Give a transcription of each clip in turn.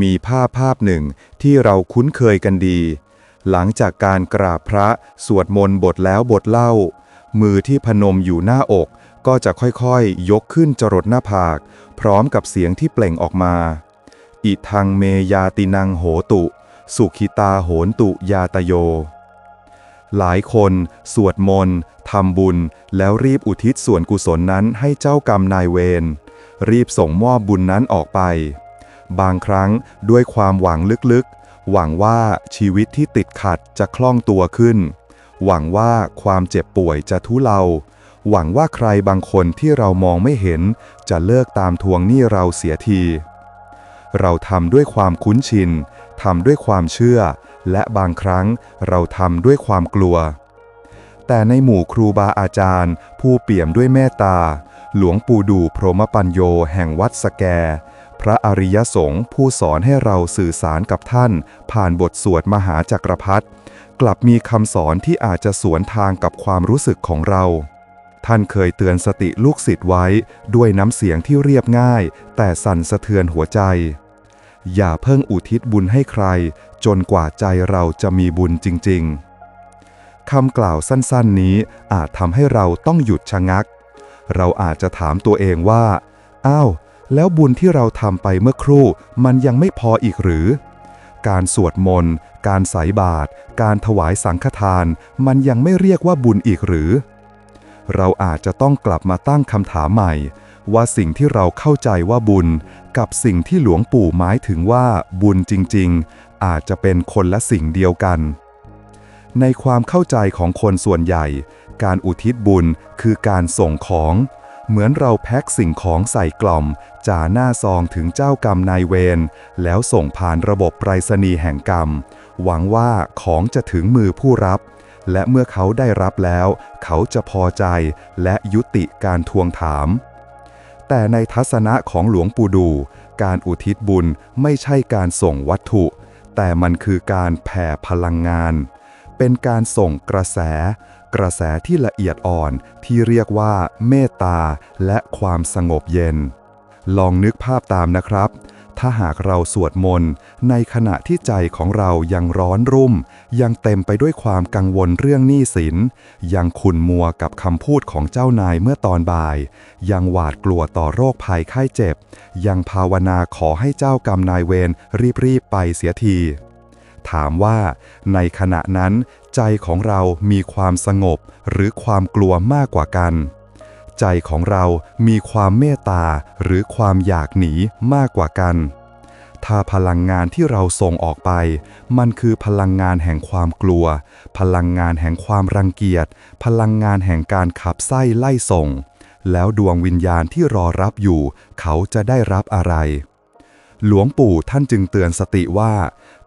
มีภาพภาพหนึ่งที่เราคุ้นเคยกันดี หลังจากการกราบพระสวดมนต์บทแล้วบทเล่า มือที่พนมอยู่หน้าอก ก็จะค่อยๆยกขึ้นจรดหน้าผาก พร้อมกับเสียงที่เปล่งออกมา อิทังเมยาตินังโหตุ สุขิตาโหนตุยาตโย หลายคนสวดมนต์ทำบุญแล้วรีบอุทิศส่วนกุศลนั้นให้เจ้ากรรมนายเวรรีบส่งมอบบุญนั้นออกไป บางครั้งด้วยความหวังลึกๆ หวังว่าชีวิตที่ติดขัดจะคล่องตัวขึ้น หวังว่าความเจ็บป่วยจะทุเลา หวังว่าใครบางคนที่เรามองไม่เห็น จะเลิกตามทวงหนี้เราเสียที เราทำด้วยความคุ้นชินทำด้วยความเชื่อ และบางครั้งเราทำด้วยความกลัว แต่ในหมู่ครูบาอาจารย์ ผู้เปี่ยมด้วยเมตตา หลวงปู่ดูพรหมปัญโยแห่งวัดสแก พระอริยสงฆ์ผู้สอนให้เราสื่อสารกับท่าน ผ่านบทสวดมหาจักรพรรดิกลับมีคำสอนที่อาจจะสวนทางกับความรู้สึกของเรา ท่านเคยเตือนสติลูกศิษย์ไว้ด้วยน้ำเสียงที่เรียบง่าย แต่สั่นสะเทือนหัวใจ อย่าเพิ่งอุทิศบุญให้ใคร จนกว่าใจเราจะมีบุญจริง ๆคำกล่าวสั้นๆนี้อาจทำให้เราต้องหยุดชะงัก เราอาจจะถามตัวเองว่า อ้าว แล้วบุญที่เราทำไปเมื่อครู่ มันยังไม่พออีกหรือ การสวดมนต์ การใส่บาตร การถวายสังฆทาน มันยังไม่เรียกว่าบุญอีกหรือ เราอาจจะต้องกลับมาตั้งคำถามใหม่ ว่าสิ่งที่เราเข้าใจว่าบุญ กับสิ่งที่หลวงปู่หมายถึงว่าบุญจริง ๆ อาจจะเป็นคนละสิ่งเดียวกัน ในความเข้าใจของคนส่วนใหญ่ การอุทิศบุญคือการส่งของ เหมือนเราแพ็คสิ่งของใส่กล่อมจ่าหน้าซองถึงเจ้ากรรมนายเวร แล้วส่งผ่านระบบไปรษณีย์แห่งกรรม หวังว่าของจะถึงมือผู้รับ และเมื่อเขาได้รับแล้ว เขาจะพอใจและยุติการทวงถาม แต่ในทัศนะของหลวงปู่ดู การอุทิศบุญไม่ใช่การส่งวัตถุ แต่มันคือการแผ่พลังงาน เป็นการส่งกระแส กระแสที่ละเอียดอ่อนที่เรียกว่า เมตตา และความสงบเย็น ลองนึกภาพตามนะครับ ถ้าหากเราสวดมนต์ในขณะที่ใจของเรายังร้อนรุ่ม ยังเต็มไปด้วยความกังวลเรื่องหนี้สิน ยังขุนมัวกับคำพูดของเจ้านายเมื่อตอนบ่าย ยังหวาดกลัวต่อโรคภัยไข้เจ็บ ยังภาวนาขอให้เจ้ากรรมนายเวรรีบๆไปเสียที ถามว่า ในขณะนั้น ใจของเรามีความสงบหรือความกลัวมากกว่ากัน ใจของเรามีความเมตตาหรือความอยากหนีมากกว่ากัน ถ้าพลังงานที่เราส่งออกไป มันคือพลังงานแห่งความกลัว พลังงานแห่งความรังเกียจ พลังงานแห่งการขับไส้ไล่ส่ง แล้วดวงวิญญาณที่รอรับอยู่ เขาจะได้รับอะไรหลวงปู่ท่านจึงเตือนสติว่า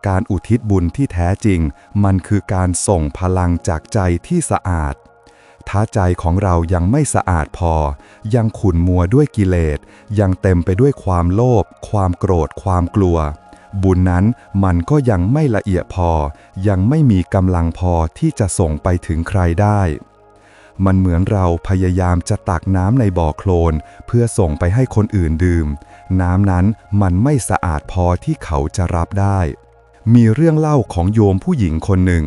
การอุทิศบุญที่แท้จริง มันคือการส่งพลังจากใจที่สะอาด ถ้าใจของเรายังไม่สะอาดพอ ยังขุ่นมัวด้วยกิเลส ยังเต็มไปด้วยความโลภ ความโกรธ ความกลัว บุญนั้นมันก็ยังไม่ละเอียดพอ ยังไม่มีกำลังพอที่จะส่งไปถึงใครได้มันเหมือนเราพยายามจะตักน้ำในบ่อโคลน เพื่อส่งไปให้คนอื่นดื่ม น้ำนั้นมันไม่สะอาดพอที่เขาจะรับได้ มีเรื่องเล่าของโยมผู้หญิงคนหนึ่ง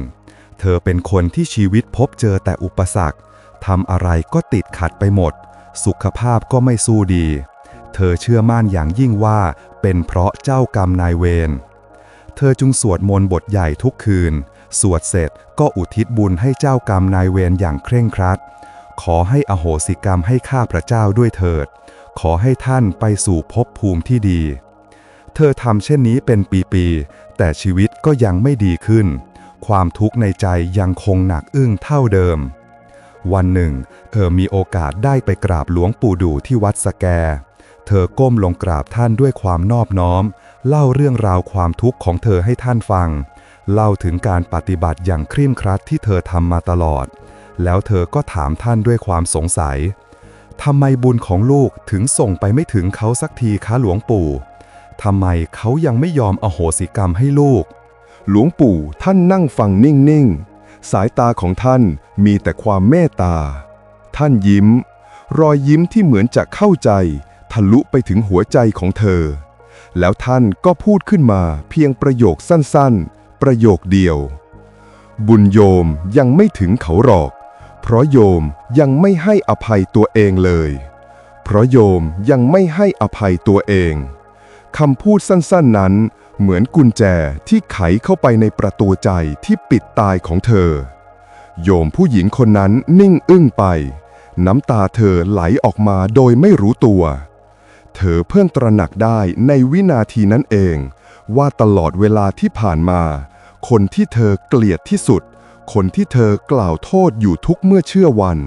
เธอเป็นคนที่ชีวิตพบเจอแต่อุปสรรคทำอะไรก็ติดขัดไปหมด สุขภาพก็ไม่สู้ดี เธอเชื่อมั่นอย่างยิ่งว่าเป็นเพราะเจ้ากรรมนายเวร เธอจึงสวดมนต์บทใหญ่ทุกคืน สวดเสร็จก็อุทิศบุญให้เจ้ากรรมนายเวรอย่างเคร่งครัด ขอให้อโหสิกรรมให้ข้าพระเจ้าด้วยเถิด ขอให้ท่านไปสู่ภพภูมิที่ดี เธอทำเช่นนี้เป็นปีๆ แต่ชีวิตก็ยังไม่ดีขึ้น ความทุกข์ในใจยังคงหนักอึ้งเท่าเดิม วันหนึ่ง เธอมีโอกาสได้ไปกราบหลวงปู่ดูที่วัดสแก เธอก้มลงกราบท่านด้วยความนอบน้อม เล่าเรื่องราวความทุกข์ของเธอให้ท่านฟัง เล่าถึงการปฏิบัติอย่างครี่มครัดที่เธอทำมาตลอด แล้วเธอก็ถามท่านด้วยความสงสัยทำไมบุญของลูกถึงส่งไปไม่ถึงเขาสักทีคะหลวงปู่ ทำไมเขายังไม่ยอมอโหสิกรรมให้ลูก หลวงปู่ท่านนั่งฟังนิ่ง ๆ สายตาของท่านมีแต่ความเมตตา ท่านยิ้ม รอยยิ้มที่เหมือนจะเข้าใจ ทะลุไปถึงหัวใจของเธอ แล้วท่านก็พูดขึ้นมาเพียงประโยคสั้นๆ ประโยคเดียว บุญโยมยังไม่ถึงเขาหรอก เพราะโยมยังไม่ให้อภัยตัวเองเลย เพราะโยมยังไม่ให้อภัยตัวเอง คำพูดสั้นๆนั้น เหมือนกุญแจที่ไขเข้าไปในประตูใจที่ปิดตายของเธอ โยมผู้หญิงคนนั้นนิ่งอึ้งไป น้ำตาเธอไหลออกมาโดยไม่รู้ตัว เธอเพิ่งตระหนักได้ในวินาทีนั้นเอง ว่าตลอดเวลาที่ผ่านมา คนที่เธอเกลียดที่สุด คนที่เธอกล่าวโทษอยู่ทุกเมื่อเชื่อวัน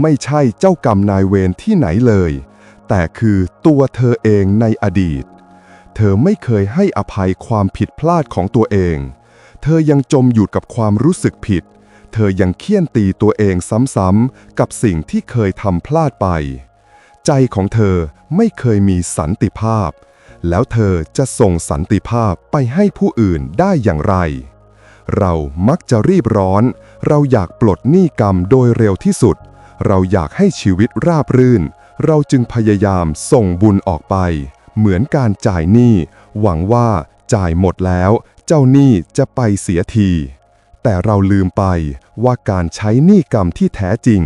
ไม่ใช่เจ้ากรรมนายเวรที่ไหนเลย แต่คือตัวเธอเองในอดีต เธอไม่เคยให้อภัยความผิดพลาดของตัวเอง เธอยังจมอยู่กับความรู้สึกผิด เธอยังเคี่ยนตีตัวเองซ้ำๆกับสิ่งที่เคยทำพลาดไป ใจของเธอไม่เคยมีสันติภาพ แล้วเธอจะส่งสันติภาพไปให้ผู้อื่นได้อย่างไร เรามักจะรีบร้อน เราอยากปลดหนี้กรรมโดยเร็วที่สุด เราอยากให้ชีวิตราบรื่น เราจึงพยายามส่งบุญออกไป เหมือนการจ่ายหนี้ หวังว่าจ่ายหมดแล้ว เจ้าหนี้จะไปเสียที แต่เราลืมไปว่าการใช้หนี้กรรมที่แท้จริง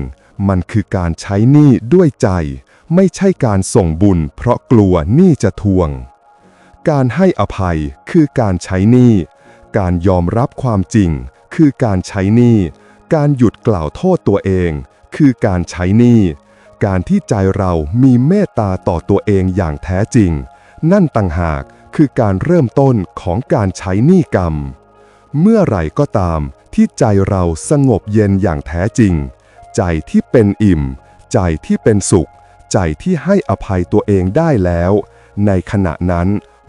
มันคือการใช้หนี้ด้วยใจ ไม่ใช่การส่งบุญ เพราะกลัวหนี้จะทวง การให้อภัยคือการใช้หนี้ การยอมรับความจริง คือการใช้หนี้ การหยุดกล่าวโทษตัวเอง คือการใช้หนี้ การที่ใจเรามีเมตตาต่อตัวเองอย่างแท้จริง นั่นต่างหากคือการเริ่มต้นของการใช้หนี้กรรม เมื่อไหร่ก็ตามที่ใจเราสงบเย็นอย่างแท้จริง ใจที่เป็นอิ่ม ใจที่เป็นสุข ใจที่ให้อภัยตัวเองได้แล้ว ในขณะนั้น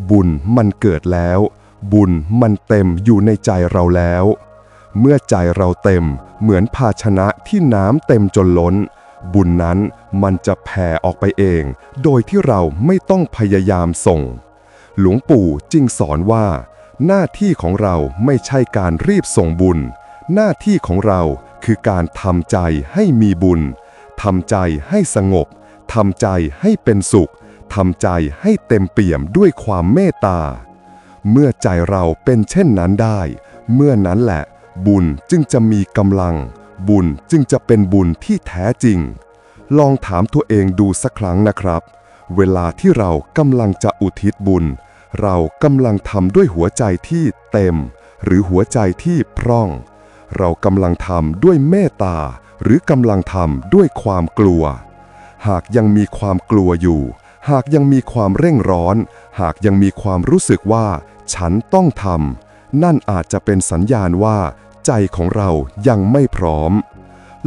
บุญมันเกิดแล้ว บุญมันเต็มอยู่ในใจเราแล้ว เมื่อใจเราเต็มเหมือนภาชนะที่น้ำเต็มจนล้น บุญนั้นมันจะแผ่ออกไปเอง โดยที่เราไม่ต้องพยายามส่ง หลวงปู่จึงสอนว่า หน้าที่ของเราไม่ใช่การรีบส่งบุญ หน้าที่ของเราคือการทำใจให้มีบุญทำใจให้สงบทำใจให้เป็นสุขทำใจให้เต็มเปี่ยมด้วยความเมตตา เมื่อใจเราเป็นเช่นนั้นได้ เมื่อนั้นแหละ บุญจึงจะมีกำลัง บุญจึงจะเป็นบุญที่แท้จริง ลองถามตัวเองดูสักครั้งนะครับ เวลาที่เรากำลังจะอุทิศบุญ เรากำลังทำด้วยหัวใจที่เต็ม หรือหัวใจที่พร่อง เรากำลังทำด้วยเมตตา หรือกำลังทำด้วยความกลัว หากยังมีความกลัวอยู่ หากยังมีความเร่งร้อน หากยังมีความรู้สึกว่า ฉันต้องทำนั่นอาจจะเป็นสัญญาณว่า ใจของเรายังไม่พร้อม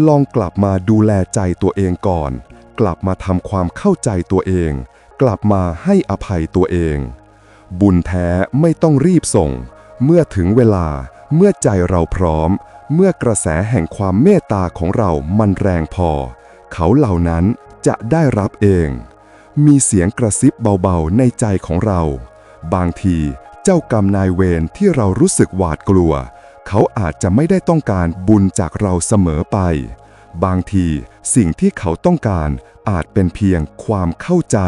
ลองกลับมาดูแลใจตัวเองก่อน กลับมาทำความเข้าใจตัวเอง กลับมาให้อภัยตัวเอง บุญแท้ไม่ต้องรีบส่ง เมื่อถึงเวลา เมื่อใจเราพร้อม เมื่อกระแสแห่งความเมตตาของเรามันแรงพอ เขาเหล่านั้นจะได้รับเอง มีเสียงกระซิบเบาๆในใจของเรา บางทีเจ้ากรรมนายเวรที่เรารู้สึกหวาดกลัว เขาอาจจะไม่ได้ต้องการบุญจากเราเสมอไป บางทีสิ่งที่เขาต้องการอาจเป็นเพียงความเข้าใจ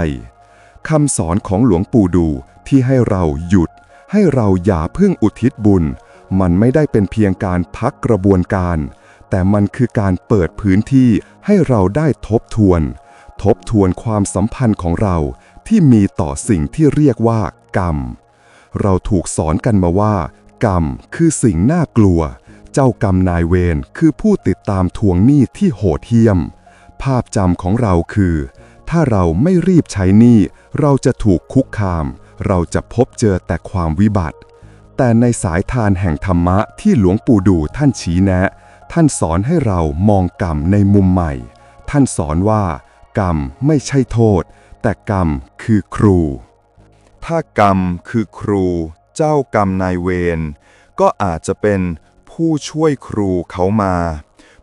คำสอนของหลวงปู่ดูที่ให้เราหยุด ให้เราอย่าเพิ่งอุทิศบุญ มันไม่ได้เป็นเพียงการพักกระบวนการ แต่มันคือการเปิดพื้นที่ให้เราได้ทบทวน ทบทวนความสัมพันธ์ของเราที่มีต่อสิ่งที่เรียกว่ากรรม เราถูกสอนกันมาว่า กรรม คือสิ่งน่ากลัว เจ้ากรรมนายเวรคือผู้ติดตามทวงหนี้ที่โหดเหี้ยม ภาพจำของเราคือ ถ้าเราไม่รีบใช้หนี้ เราจะถูกคุกคาม เราจะพบเจอแต่ความวิบัติ แต่ในสายทานแห่งธรรมะที่หลวงปู่ดูท่านชี้แนะ ท่านสอนให้เรามองกรรมในมุมใหม่ ท่านสอนว่า กรรมไม่ใช่โทษ แต่กรรมคือครู ถ้ากรรมคือครู เจ้ากรรมนายเวรก็อาจจะเป็นผู้ช่วยครูเขามา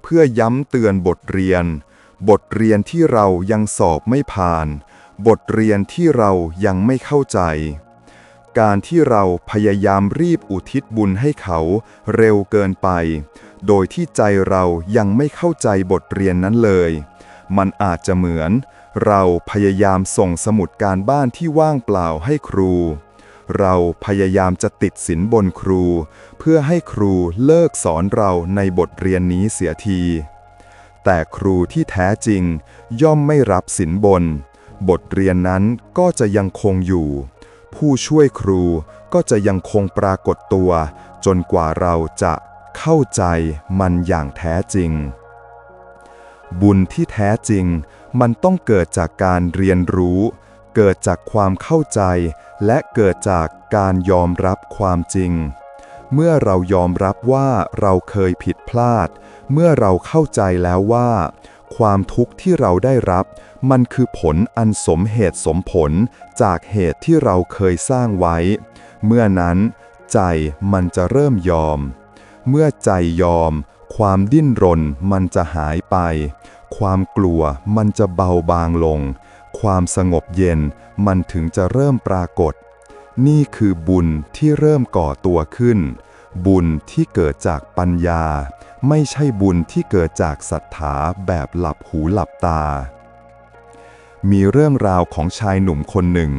เพื่อย้ำเตือนบทเรียน บทเรียนที่เรายังสอบไม่ผ่าน บทเรียนที่เรายังไม่เข้าใจ การที่เราพยายามรีบอุทิศบุญให้เขาเร็วเกินไป โดยที่ใจเรายังไม่เข้าใจบทเรียนนั้นเลย มันอาจจะเหมือน เราพยายามส่งสมุดการบ้านที่ว่างเปล่าให้ครู เราพยายามจะติดสินบนครู เพื่อให้ครูเลิกสอนเราในบทเรียนนี้เสียที แต่ครูที่แท้จริงย่อมไม่รับสินบน บทเรียนนั้นก็จะยังคงอยู่ ผู้ช่วยครูก็จะยังคงปรากฏตัว จนกว่าเราจะเข้าใจมันอย่างแท้จริง บุญที่แท้จริงมันต้องเกิดจากการเรียนรู้ เกิดจากความเข้าใจ และเกิดจากการยอมรับความจริง เมื่อเรายอมรับว่าเราเคยผิดพลาด เมื่อเราเข้าใจแล้วว่า ความทุกข์ที่เราได้รับ มันคือผลอันสมเหตุสมผลจากเหตุที่เราเคยสร้างไว้ เมื่อนั้น ใจมันจะเริ่มยอม เมื่อใจยอม ความดิ้นรนมันจะหายไป ความกลัวมันจะเบาบางลง ความสงบเย็นมันถึงจะเริ่มปรากฏ นี่คือบุญที่เริ่มก่อตัวขึ้น บุญที่เกิดจากปัญญา ไม่ใช่บุญที่เกิดจากศรัทธาแบบหลับหูหลับตา มีเรื่องราวของชายหนุ่มคนหนึ่ง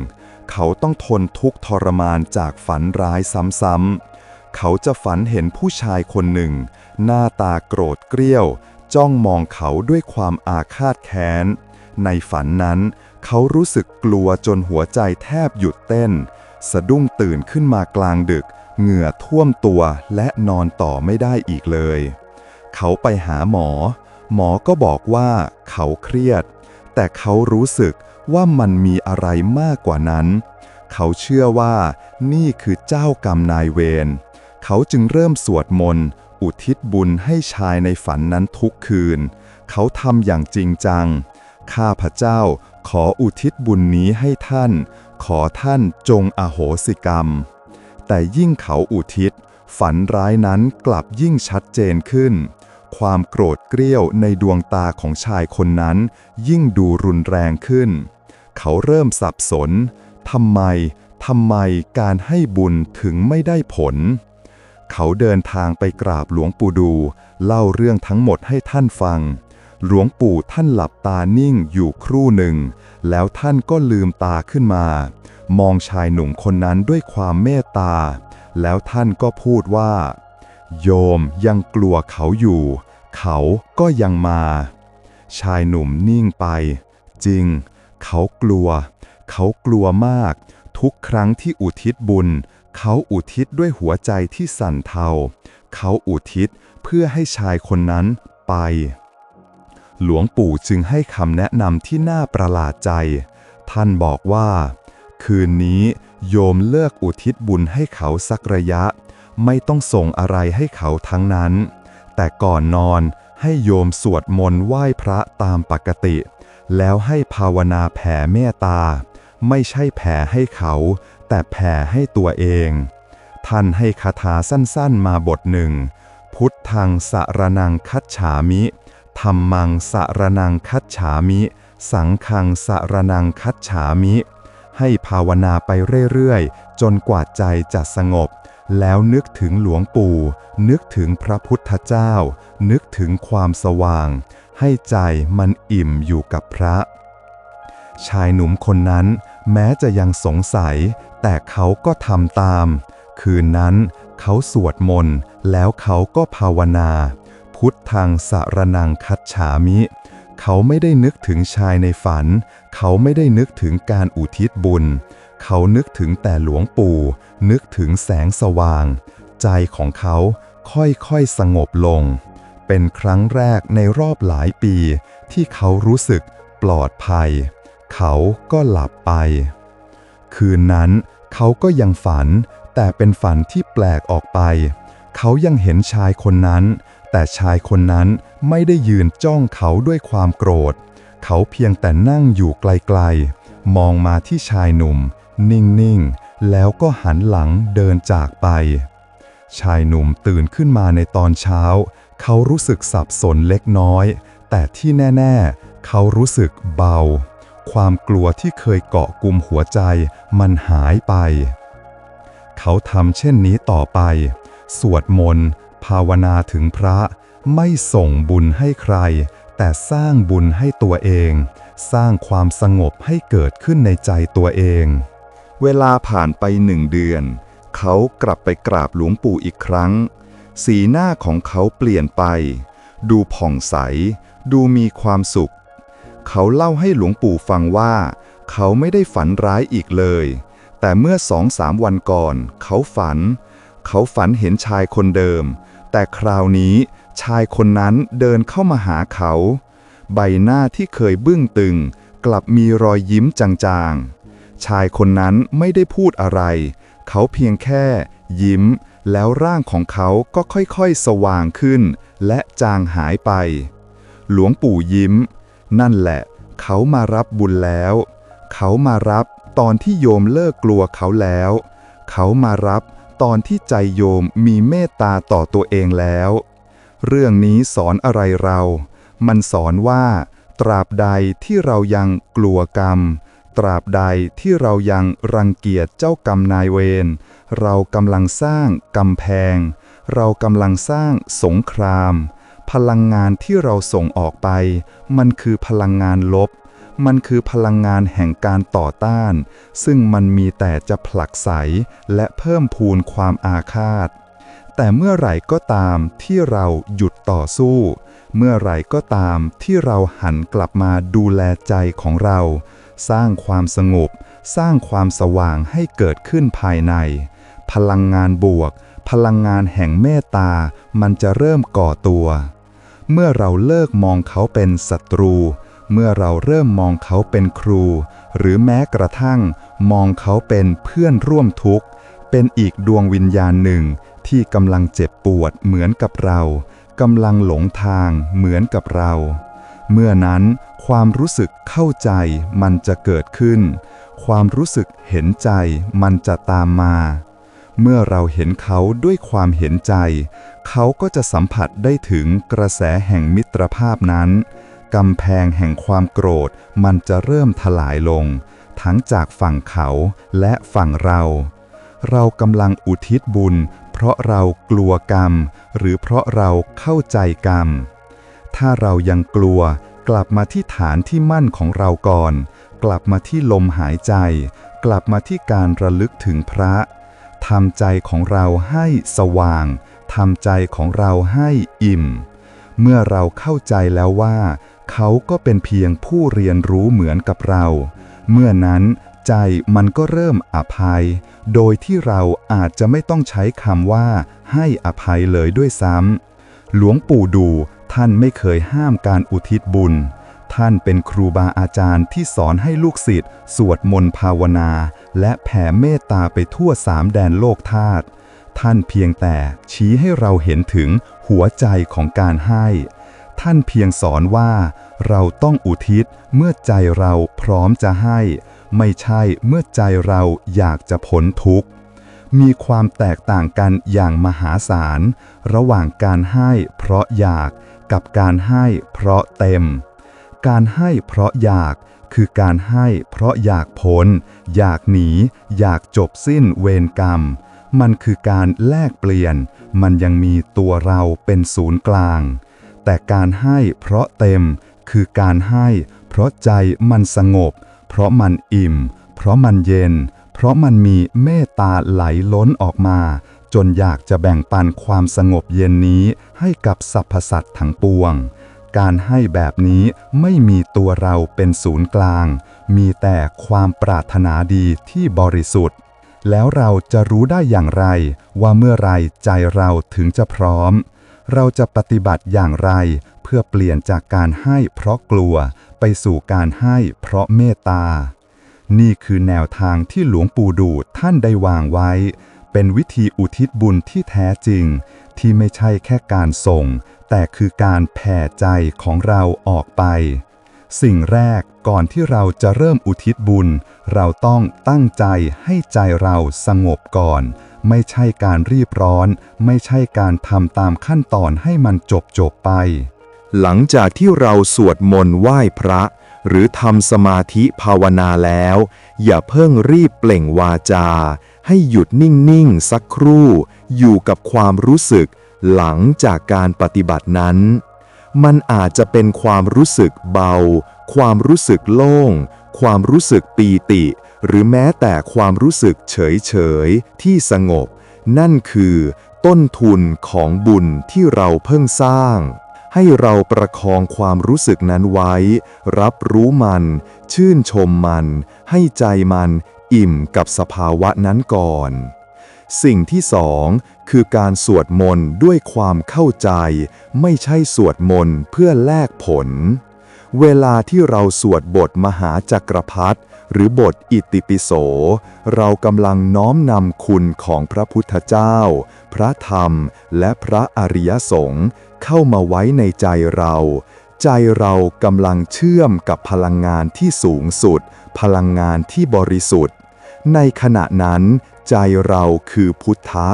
เขาต้องทนทุกข์ทรมานจากฝันร้ายซ้ำๆ เขาจะฝันเห็นผู้ชายคนหนึ่ง หน้าตาโกรธเกรี้ยว จ้องมองเขาด้วยความอาฆาตแค้นในฝันนั้น เขารู้สึกกลัวจนหัวใจแทบหยุดเต้น สะดุ้งตื่นขึ้นมากลางดึก เหงื่อท่วมตัวและนอนต่อไม่ได้อีกเลย เขาไปหาหมอ หมอก็บอกว่าเขาเครียด แต่เขารู้สึกว่ามันมีอะไรมากกว่านั้น เขาเชื่อว่านี่คือเจ้ากรรมนายเวร เขาจึงเริ่มสวดมนต์ อุทิศบุญให้ชายในฝันนั้นทุกคืน เขาทำอย่างจริงจัง ข้าพระเจ้า ขออุทิศบุญนี้ให้ท่าน ขอท่านจงอโหสิกรรม แต่ยิ่งเขาอุทิศ ฝันร้ายนั้นกลับยิ่งชัดเจนขึ้น ความโกรธเกรี้ยวในดวงตาของชายคนนั้น ยิ่งดูรุนแรงขึ้น เขาเริ่มสับสนทำไมทำไมการให้บุญถึงไม่ได้ผล เขาเดินทางไปกราบหลวงปู่ดู เล่าเรื่องทั้งหมดให้ท่านฟัง หลวงปู่ท่านหลับตานิ่งอยู่ครู่หนึ่ง แล้วท่านก็ลืมตาขึ้นมา มองชายหนุ่มคนนั้นด้วยความเมตตา แล้วท่านก็พูดว่า โยมยังกลัวเขาอยู่ เขาก็ยังมา ชายหนุ่มนิ่งไป จริง เขากลัว เขากลัวมาก ทุกครั้งที่อุทิศบุญ เขาอุทิศด้วยหัวใจที่สั่นเทา เขาอุทิศเพื่อให้ชายคนนั้นไป หลวงปู่จึงให้คำแนะนำที่น่าประหลาดใจ ท่านบอกว่า คืนนี้โยมเลิกอุทิศบุญให้เขาสักระยะ ไม่ต้องส่งอะไรให้เขาทั้งนั้น แต่ก่อนนอนให้โยมสวดมนต์ไหว้พระตามปกติ แล้วให้ภาวนาแผ่เมตตา ไม่ใช่แผ่ให้เขา แต่แผ่ให้ตัวเอง ท่านให้คาถาสั้นๆมาบทหนึ่ง พุทธังสรนังคัจฉามิ ธรรมังสรนังคัจฉามิ สังฆังสรนังคัจฉามิ ให้ภาวนาไปเรื่อยๆ จนกว่าใจจะสงบ แล้วนึกถึงหลวงปู่ นึกถึงพระพุทธเจ้า นึกถึงความสว่าง ให้ใจมันอิ่มอยู่กับพระ ชายหนุ่มคนนั้นแม้จะยังสงสัย แต่เขาก็ทำตาม คืนนั้นเขาสวดมนต์แล้วเขาก็ภาวนา พุทธังสรนังคัจฉามิ เขาไม่ได้นึกถึงชายในฝัน เขาไม่ได้นึกถึงการอุทิศบุญ เขานึกถึงแต่หลวงปู่ นึกถึงแสงสว่าง ใจของเขาค่อยๆสงบลง เป็นครั้งแรกในรอบหลายปี ที่เขารู้สึกปลอดภัย เขาก็หลับไป คืนนั้นเขาก็ยังฝันแต่เป็นฝันที่แปลกออกไป เขายังเห็นชายคนนั้น แต่ชายคนนั้นไม่ได้ยืนจ้องเขาด้วยความโกรธ เขาเพียงแต่นั่งอยู่ไกลๆ มองมาที่ชายหนุ่ม นิ่งๆ แล้วก็หันหลังเดินจากไป ชายหนุ่มตื่นขึ้นมาในตอนเช้า เขารู้สึกสับสนเล็กน้อย แต่ที่แน่ ๆ เขารู้สึกเบา ความกลัวที่เคยเกาะกลุ่มหัวใจมันหายไป เขาทำเช่นนี้ต่อไป สวดมนต์ ภาวนาถึงพระ ไม่ส่งบุญให้ใคร แต่สร้างบุญให้ตัวเอง สร้างความสงบให้เกิดขึ้นในใจตัวเอง เวลาผ่านไปหนึ่งเดือน เขากลับไปกราบหลวงปู่อีกครั้ง สีหน้าของเขาเปลี่ยนไป ดูผ่องใส ดูมีความสุข เขาเล่าให้หลวงปู่ฟังว่า เขาไม่ได้ฝันร้ายอีกเลย แต่เมื่อสองสามวันก่อน เขาฝัน เขาฝันเห็นชายคนเดิม แต่คราวนี้ชายคนนั้นเดินเข้ามาหาเขา ใบหน้าที่เคยบึ้งตึง กลับมีรอยยิ้มจางๆ ชายคนนั้นไม่ได้พูดอะไร เขาเพียงแค่ยิ้ม แล้วร่างของเขาก็ค่อยๆ สว่างขึ้น และจางหายไป หลวงปู่ยิ้ม นั่นแหละ เขามารับบุญแล้ว เขามารับตอนที่โยมเลิกกลัวเขาแล้ว เขามารับ ตอนที่ใจโยมมีเมตตาต่อตัวเองแล้ว เรื่องนี้สอนอะไรเรา มันสอนว่า ตราบใดที่เรายังกลัวกรรม ตราบใดที่เรายังรังเกียจเจ้ากรรมนายเวร เรากำลังสร้างกำแพง เรากำลังสร้างสงคราม พลังงานที่เราส่งออกไป มันคือพลังงานลบ มันคือพลังงานแห่งการต่อต้าน ซึ่งมันมีแต่จะผลักไสและเพิ่มพูนความอาฆาต แต่เมื่อไหร่ก็ตามที่เราหยุดต่อสู้ เมื่อไหร่ก็ตามที่เราหันกลับมาดูแลใจของเรา สร้างความสงบ สร้างความสว่างให้เกิดขึ้นภายใน พลังงานบวก พลังงานแห่งเมตตา มันจะเริ่มก่อตัว เมื่อเราเลิกมองเขาเป็นศัตรู เมื่อเราเริ่มมองเขาเป็นครู หรือแม้กระทั่ง มองเขาเป็นเพื่อนร่วมทุกข์ เป็นอีกดวงวิญญาณหนึ่งที่กำลังเจ็บปวดเหมือนกับเรากำลังหลงทางเหมือนกับเรา เมื่อนั้นความรู้สึกเข้าใจมันจะเกิดขึ้น ความรู้สึกเห็นใจมันจะตามมา เมื่อเราเห็นเขาด้วยความเห็นใจ เขาก็จะสัมผัสได้ถึงกระแสแห่งมิตรภาพนั้น กำแพงแห่งความโกรธมันจะเริ่มถลายลง ทั้งจากฝั่งเขาและฝั่งเรา เรากำลังอุทิศบุญ เพราะเรากลัวกรรม หรือเพราะเราเข้าใจกรรม ถ้าเรายังกลัวกลับมาที่ฐานที่มั่นของเราก่อน กลับมาที่ลมหายใจ กลับมาที่การระลึกถึงพระทำใจของเราให้สว่างทำใจของเราให้อิ่ม เมื่อเราเข้าใจแล้วว่า เขาก็เป็นเพียงผู้เรียนรู้เหมือนกับเรา เมื่อนั้นใจมันก็เริ่มอภัย โดยที่เราอาจจะไม่ต้องใช้คำว่า ให้อภัยเลยด้วยซ้ำหลวงปู่ดูท่านไม่เคยห้ามการอุทิศบุญ ท่านเป็นครูบาอาจารย์ที่สอนให้ลูกศิษย์สวดมนต์ภาวนา และแผ่เมตตาไปทั่วสามแดนโลกธาตุท่านเพียงแต่ชี้ให้เราเห็นถึงหัวใจของการให้ ท่านเพียงสอนว่า เราต้องอุทิศเมื่อใจเราพร้อมจะให้ ไม่ใช่เมื่อใจเราอยากจะพ้นทุกข์ มีความแตกต่างกันอย่างมหาศาล ระหว่างการให้เพราะอยากกับการให้เพราะเต็ม การให้เพราะอยากคือการให้เพราะอยากพ้น อยากหนี อยากจบสิ้นเวรกรรม มันคือการแลกเปลี่ยน มันยังมีตัวเราเป็นศูนย์กลาง แต่การให้เพราะเต็มคือการให้เพราะใจมันสงบ เพราะมันอิ่ม เพราะมันเย็น เพราะมันมีเมตตาไหลล้นออกมา จนอยากจะแบ่งปันความสงบเย็นนี้ให้กับสรรพสัตว์ทั้งปวง การให้แบบนี้ไม่มีตัวเราเป็นศูนย์กลาง มีแต่ความปรารถนาดีที่บริสุทธิ์ แล้วเราจะรู้ได้อย่างไร ว่าเมื่อไรใจเราถึงจะพร้อม เราจะปฏิบัติอย่างไร เพื่อเปลี่ยนจากการให้เพราะกลัวไปสู่การให้เพราะเมตตา นี่คือแนวทางที่หลวงปู่ดูท่านได้วางไว้ เป็นวิธีอุทิศบุญที่แท้จริง ที่ไม่ใช่แค่การส่ง แต่คือการแผ่ใจของเราออกไป สิ่งแรกก่อนที่เราจะเริ่มอุทิศบุญ เราต้องตั้งใจให้ใจเราสงบก่อน ไม่ใช่การรีบร้อน ไม่ใช่การทำตามขั้นตอนให้มันจบจบไป หลังจากที่เราสวดมนต์ไหว้พระ หรือทำสมาธิภาวนาแล้ว อย่าเพิ่งรีบเปล่งวาจา ให้หยุดนิ่งๆสักครู่ อยู่กับความรู้สึก หลังจากการปฏิบัตินั้น มันอาจจะเป็นความรู้สึกเบา ความรู้สึกโล่ง ความรู้สึกปีติ หรือแม้แต่ความรู้สึกเฉยๆที่สงบ นั่นคือ ต้นทุนของบุญที่เราเพิ่งสร้าง ให้เราประคองความรู้สึกนั้นไว้ รับรู้มัน ชื่นชมมัน ให้ใจมัน อิ่มกับสภาวะนั้นก่อนสิ่งที่สองคือการสวดมนต์ด้วยความเข้าใจ ไม่ใช่สวดมนต์เพื่อแลกผล เวลาที่เราสวดบทมหาจักรพรรดิ หรือบทอิติปิโส เรากำลังน้อมนำคุณของพระพุทธเจ้า พระธรรม และพระอริยสงฆ์เข้ามาไว้ในใจเรา ใจเรากำลังเชื่อมกับพลังงานที่สูงสุด พลังงานที่บริสุทธิ์ ในขณะนั้น ใจเราคือพุทธะ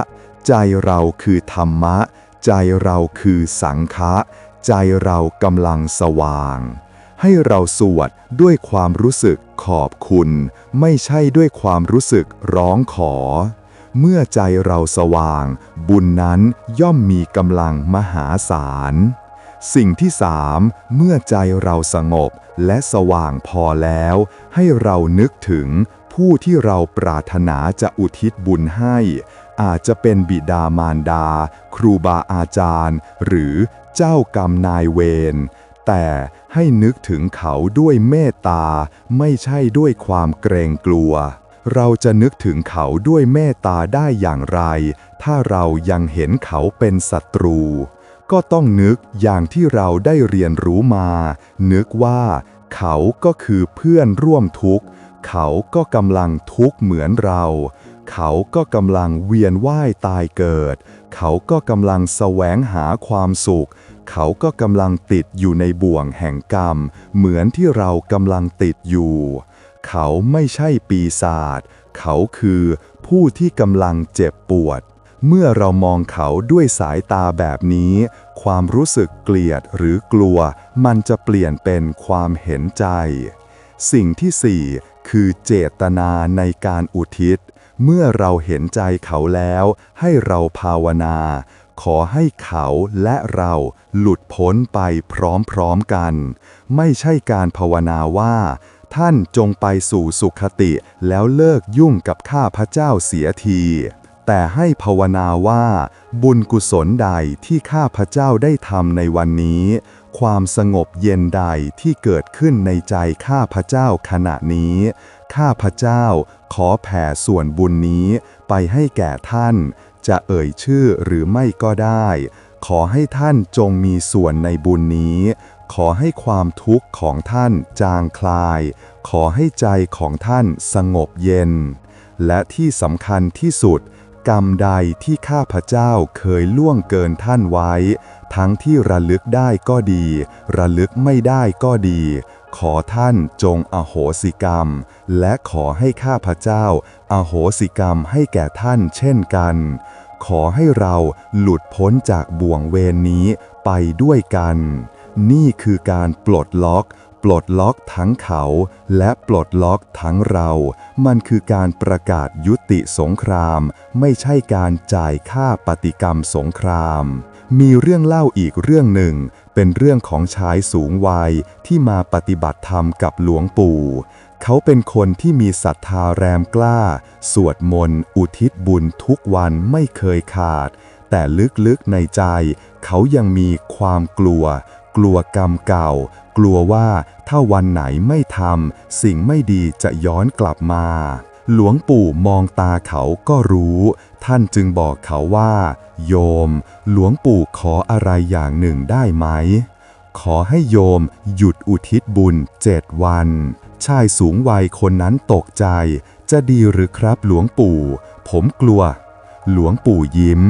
ใจเราคือธรรมะ ใจเราคือสังฆะ ใจเรากำลังสว่าง ให้เราสวดด้วยความรู้สึกขอบคุณ ไม่ใช่ด้วยความรู้สึกร้องขอ เมื่อใจเราสว่าง บุญนั้นย่อมมีกำลังมหาศาล สิ่งที่สามเมื่อใจเราสงบและสว่างพอแล้ว ให้เรานึกถึงผู้ที่เราปรารถนาจะอุทิศบุญให้ อาจจะเป็นบิดามารดา ครูบาอาจารย์ หรือเจ้ากรรมนายเวร แต่ให้นึกถึงเขาด้วยเมตตา ไม่ใช่ด้วยความเกรงกลัว เราจะนึกถึงเขาด้วยเมตตาได้อย่างไร ถ้าเรายังเห็นเขาเป็นศัตรู ก็ต้องนึกอย่างที่เราได้เรียนรู้มา นึกว่าเขาก็คือเพื่อนร่วมทุกข์ เขาก็กำลังทุกข์เหมือนเรา เขาก็กำลังเวียนว่ายตายเกิด เขาก็กำลังแสวงหาความสุข เขาก็กำลังติดอยู่ในบ่วงแห่งกรรม เหมือนที่เรากำลังติดอยู่ เขาไม่ใช่ปีศาจเขาคือผู้ที่กำลังเจ็บปวด เมื่อเรามองเขาด้วยสายตาแบบนี้ ความรู้สึกเกลียดหรือกลัว มันจะเปลี่ยนเป็นความเห็นใจ สิ่งที่สี่คือเจตนาในการอุทิศ เมื่อเราเห็นใจเขาแล้ว ให้เราภาวนา ขอให้เขาและเราหลุดพ้นไปพร้อมๆกัน ไม่ใช่การภาวนาว่า ท่านจงไปสู่สุขติแล้วเลิกยุ่งกับข้าพระเจ้าเสียทีแต่ให้ภาวนาว่า บุญกุศลใดที่ข้าพระเจ้าได้ทำในวันนี้ ความสงบเย็นใดที่เกิดขึ้นในใจข้าพระเจ้าขณะนี้ ข้าพระเจ้าขอแผ่ส่วนบุญนี้ไปให้แก่ท่าน จะเอ่ยชื่อหรือไม่ก็ได้ ขอให้ท่านจงมีส่วนในบุญนี้ ขอให้ความทุกข์ของท่านจางคลาย ขอให้ใจของท่านสงบเย็น และที่สำคัญที่สุด กรรมใดที่ข้าพเจ้าเคยล่วงเกินท่านไว้ ทั้งที่ระลึกได้ก็ดี ระลึกไม่ได้ก็ดี ขอท่านจงอโหสิกรรม และขอให้ข้าพเจ้า อโหสิกรรมให้แก่ท่านเช่นกัน ขอให้เราหลุดพ้นจากบ่วงเวรนนี้ไปด้วยกัน นี่คือการปลดล็อก ปลดล็อกทั้งเขา และปลดล็อกทั้งเรา มันคือการประกาศยุติสงคราม ไม่ใช่การจ่ายค่าปฏิกรรมสงคราม มีเรื่องเล่าอีกเรื่องหนึ่ง เป็นเรื่องของชายสูงวัยที่มาปฏิบัติธรรมกับหลวงปู่ เขาเป็นคนที่มีศรัทธาแรมกล้า สวดมนต์อุทิศบุญทุกวันไม่เคยขาด แต่ลึกๆในใจ เขายังมีความกลัว กลัวกรรมเก่า กลัวว่าถ้าวันไหนไม่ทำสิ่งไม่ดีจะย้อนกลับมา หลวงปู่มองตาเขาก็รู้ ท่านจึงบอกเขาว่า โยม หลวงปู่ขออะไรอย่างหนึ่งได้ไหม ขอให้โยมหยุดอุทิศบุญเจ็ดวัน ชายสูงวัยคนนั้นตกใจ จะดีหรือครับหลวงปู่ ผมกลัว หลวงปู่ยิ้ม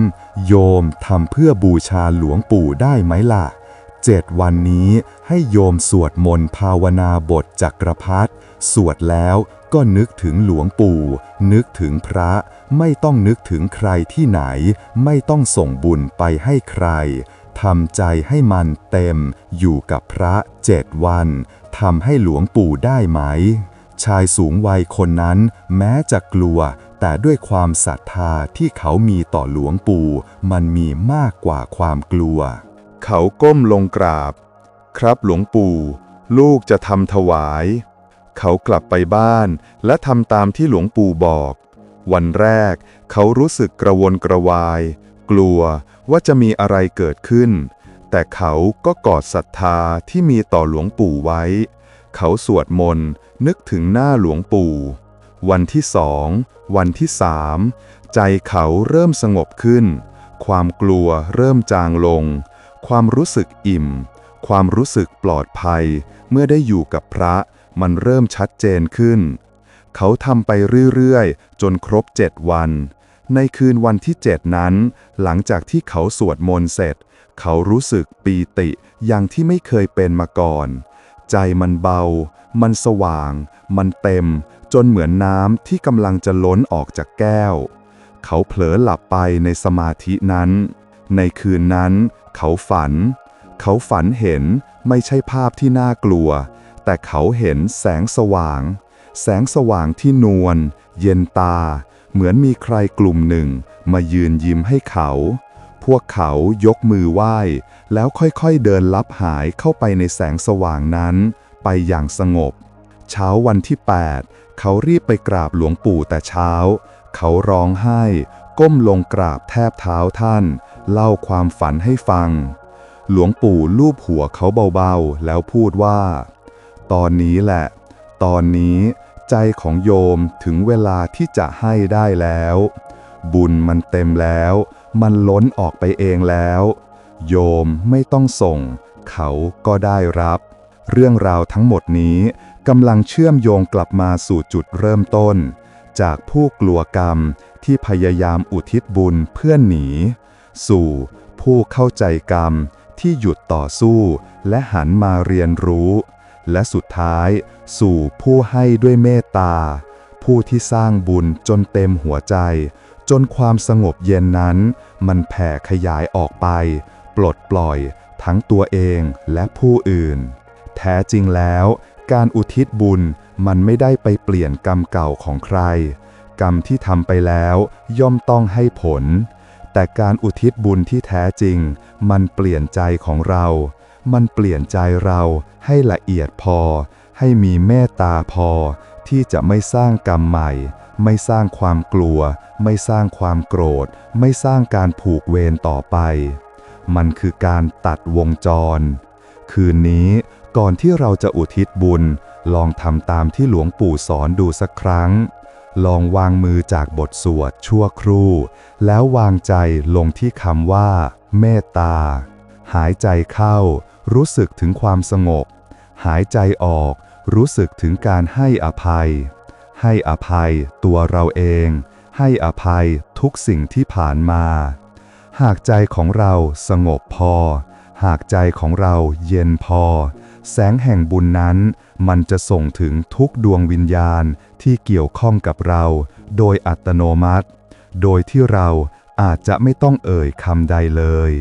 โยมทำเพื่อบูชาหลวงปู่ได้ไหมล่ะเจ็ดวันนี้ให้โยมสวดมนต์ภาวนาบทจักรพรรดิสวดแล้ว ก็นึกถึงหลวงปู่ นึกถึงพระ ไม่ต้องนึกถึงใครที่ไหน ไม่ต้องส่งบุญไปให้ใครทำใจให้มันเต็ม อยู่กับพระเจ็ดวันทำให้หลวงปู่ได้ไหม ชายสูงวัยคนนั้นแม้จะกลัว แต่ด้วยความศรัทธาที่เขามีต่อหลวงปู่ มันมีมากกว่าความกลัว เขาก้มลงกราบ ครับหลวงปู่ ลูกจะทำถวาย เขากลับไปบ้าน และทำตามที่หลวงปู่บอก วันแรก เขารู้สึกกระวนกระวาย กลัวว่าจะมีอะไรเกิดขึ้น แต่เขาก็กอดศรัทธาที่มีต่อหลวงปู่ไว้ เขาสวดมนต์นึกถึงหน้าหลวงปู่ วันที่สอง วันที่สามใจเขาเริ่มสงบขึ้น ความกลัวเริ่มจางลง ความรู้สึกอิ่ม ความรู้สึกปลอดภัย เมื่อได้อยู่กับพระ มันเริ่มชัดเจนขึ้น เขาทำไปเรื่อยๆ จนครบเจ็ดวัน ในคืนวันที่เจ็ดนั้น หลังจากที่เขาสวดมนต์เสร็จ เขารู้สึกปีติอย่างที่ไม่เคยเป็นมาก่อน ใจมันเบา มันสว่าง มันเต็ม จนเหมือนน้ำที่กำลังจะล้นออกจากแก้ว เขาเผลอหลับไปในสมาธินั้น ในคืนนั้น เขาฝัน เขาฝันเห็นไม่ใช่ภาพที่น่ากลัว แต่เขาเห็นแสงสว่าง แสงสว่างที่นวลเย็นตา เหมือนมีใครกลุ่มหนึ่ง มายืนยิ้มให้เขา พวกเขายกมือไหว้ แล้วค่อยๆเดินลับหายเข้าไปในแสงสว่างนั้น ไปอย่างสงบ เช้าวันที่ 8 เขารีบไปกราบหลวงปู่แต่เช้า เขาร้องไห้ ก้มลงกราบแทบเท้าท่าน เล่าความฝันให้ฟัง หลวงปู่ลูบหัวเขาเบาๆ แล้วพูดว่า ตอนนี้แหละ ตอนนี้ใจของโยมถึงเวลาที่จะให้ได้แล้ว บุญมันเต็มแล้ว มันล้นออกไปเองแล้ว โยมไม่ต้องส่ง เขาก็ได้รับ เรื่องราวทั้งหมดนี้กำลังเชื่อมโยงกลับมาสู่จุดเริ่มต้น จากผู้กลัวกรรมที่พยายามอุทิศบุญเพื่อหนี สู่ผู้เข้าใจกรรมที่หยุดต่อสู้และหันมาเรียนรู้ และสุดท้าย สู่ผู้ให้ด้วยเมตตา ผู้ที่สร้างบุญจนเต็มหัวใจ จนความสงบเย็นนั้น มันแผ่ขยายออกไป ปลดปล่อยทั้งตัวเองและผู้อื่น แท้จริงแล้ว การอุทิศบุญมันไม่ได้ไปเปลี่ยนกรรมเก่าของใคร กรรมที่ทำไปแล้วย่อมต้องให้ผล แต่การอุทิศบุญที่แท้จริง มันเปลี่ยนใจของเรา มันเปลี่ยนใจเราให้ละเอียดพอ ให้มีเมตตาพอ ที่จะไม่สร้างกรรมใหม่ ไม่สร้างความกลัว ไม่สร้างความโกรธ ไม่สร้างการผูกเวรต่อไป มันคือการตัดวงจร คืนนี้ก่อนที่เราจะอุทิศบุญ ลองทำตามที่หลวงปู่สอนดูสักครั้ง ลองวางมือจากบทสวดชั่วครู่ แล้ววางใจลงที่คำว่า เมตตา หายใจเข้า รู้สึกถึงความสงบ หายใจออก รู้สึกถึงการให้อภัย ให้อภัยตัวเราเอง ให้อภัยทุกสิ่งที่ผ่านมา หากใจของเราสงบพอ หากใจของเราเย็นพอ แสงแห่งบุญนั้น มันจะส่งถึงทุกดวงวิญญาณที่เกี่ยวข้องกับเรา โดยอัตโนมัติ โดยที่เราอาจจะไม่ต้องเอ่ยคำใดเลย